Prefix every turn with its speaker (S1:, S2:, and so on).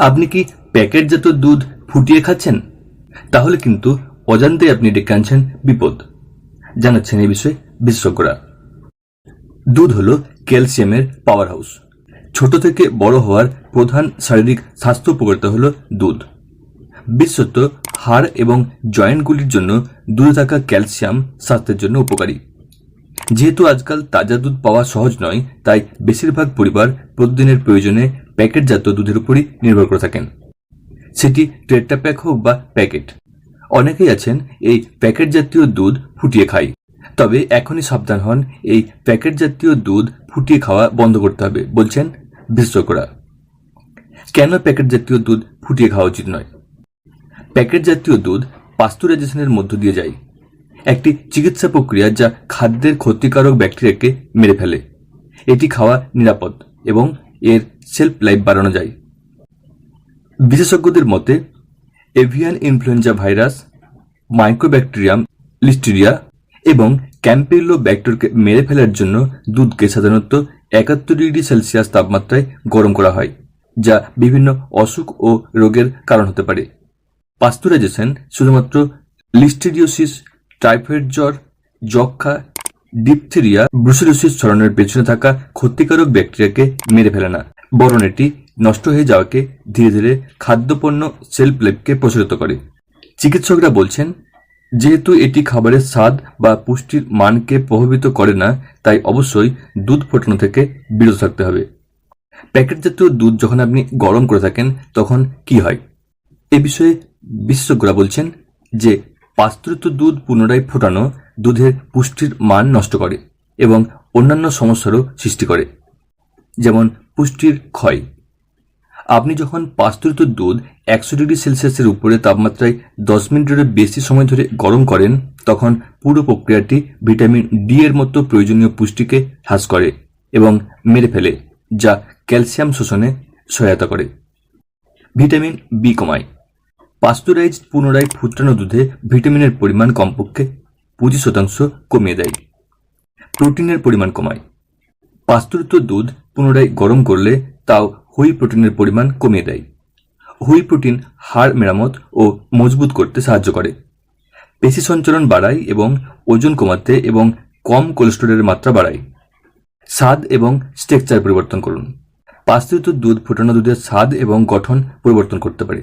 S1: আপনি কি প্যাকেটজাত দুধ ফুটিয়ে খাচ্ছেন? তাহলে কিন্তু অজান্তেই আপনি ডেকে আনছেন বিপদ। জানাচ্ছেন এই বিষয়ে বিশেষজ্ঞরা। দুধ হলো ক্যালসিয়ামের পাওয়ার হাউস ছোট থেকে বড় হওয়ার প্রধান শারীরিক স্বাস্থ্য উপকারিতা হলো দুধ। বিশেষত হাড় এবং জয়েন্টগুলির জন্য দুধে থাকা ক্যালসিয়াম স্বাস্থ্যের জন্য উপকারী। যেহেতু আজকাল তাজা দুধ পাওয়া সহজ নয়, তাই বেশিরভাগ পরিবার প্রতিদিনের প্রয়োজনে প্যাকেটজাত দুধের উপরই নির্ভর করে থাকেন। সেটি টেট্রা প্যাক হোক বা প্যাকেট। অনেকেই আছেন এই প্যাকেট জাতীয় দুধ ফুটিয়ে খাই। তবে এখনই সাবধান হন, এই প্যাকেট জাতীয় দুধ ফুটিয়ে খাওয়া বন্ধ করতে হবে, বলছেন বিশেষজ্ঞরা কেন প্যাকেট জাতীয় দুধ ফুটিয়ে খাওয়া উচিত নয়? প্যাকেট জাতীয় দুধ পাস্তুরাইজেশনের মধ্য দিয়ে যায়। একটি চিকিৎসা প্রক্রিয়া যা খাদ্যের ক্ষতিকারক ব্যাকটেরিয়াকে মেরে ফেলে। এটি খাওয়া নিরাপদ এবং এর সেলফ লাইফ বাড়ানো যায়। বিশেষজ্ঞদের মতে avian influenza virus mycobacterium listeria এবং ক্যাম্পেলো ব্যাক্টেরিয়াকে মেরে ফেলার জন্য দুধকে সাধারণত একাত্তর ডিগ্রি সেলসিয়াস তাপমাত্রায় গরম করা হয়, যা বিভিন্ন অসুখ ও রোগের কারণ হতে পারে। পাস্তুরাইজেশন শুধুমাত্র লিস্টেরিওসিস টাইফয়েড জ্বর যক্ষা ডিপথেরিয়া ব্রুসেলোসিস ছড়ানোর পেছনে থাকা ক্ষতিকারক ব্যাকটেরিয়াকে মেরে ফেলে না। বরং এটি নষ্ট হয়ে যাওয়াকে ধীরে ধীরে খাদ্যপণ্য সেলফ লাইফকে প্রসারিত করে। চিকিৎসকরা বলছেন, যেহেতু এটি খাবারের স্বাদ বা পুষ্টির মানকে প্রভাবিত করে না, তাই অবশ্যই দুধ ফোটানো থেকে বিরত থাকতে হবে। প্যাকেট জাতীয় দুধ যখন আপনি গরম করে থাকেন, তখন কি হয়? এ বিষয়ে বিশেষজ্ঞরা বলছেন যে পাস্তুরিত দুধ পুনরায় ফোটানো দুধের পুষ্টির মান নষ্ট করে এবং অন্যান্য সমস্যারও সৃষ্টি করে। যেমন পুষ্টির ক্ষয়। আপনি যখন পাস্তুরিত দুধ একশো ডিগ্রি সেলসিয়াসের উপরে তাপমাত্রায় দশ মিনিটের বেশি সময় ধরে গরম করেন, তখন পুরো প্রক্রিয়াটি ভিটামিন ডি এর মতো প্রয়োজনীয় পুষ্টিকে হ্রাস করে এবং মেরে ফেলে, যা ক্যালসিয়াম শোষণে সহায়তা করে। ভিটামিন বি কমায়। পাস্তুরাইজ পুনরায় ফুটানো দুধে ভিটামিনের পরিমাণ কমপক্ষে পঁচিশ শতাংশ কমিয়ে দেয়। প্রোটিনের পরিমাণ কমায়। পাস্তুরিত দুধ পুনরায় গরম করলে তাও হুই প্রোটিনের পরিমাণ কমিয়ে দেয়। হুই প্রোটিন হাড় মেরামত ও মজবুত করতে সাহায্য করে। পেশি সঞ্চালন বাড়ায় এবং ওজন কমাতে এবং কম কোলেস্টেরলের মাত্রা বাড়ায়। স্বাদ এবং স্ট্রাকচার পরিবর্তন করুন। পাস্তুরিত দুধ ফোটানো দুধের স্বাদ এবং গঠন পরিবর্তন করতে পারে।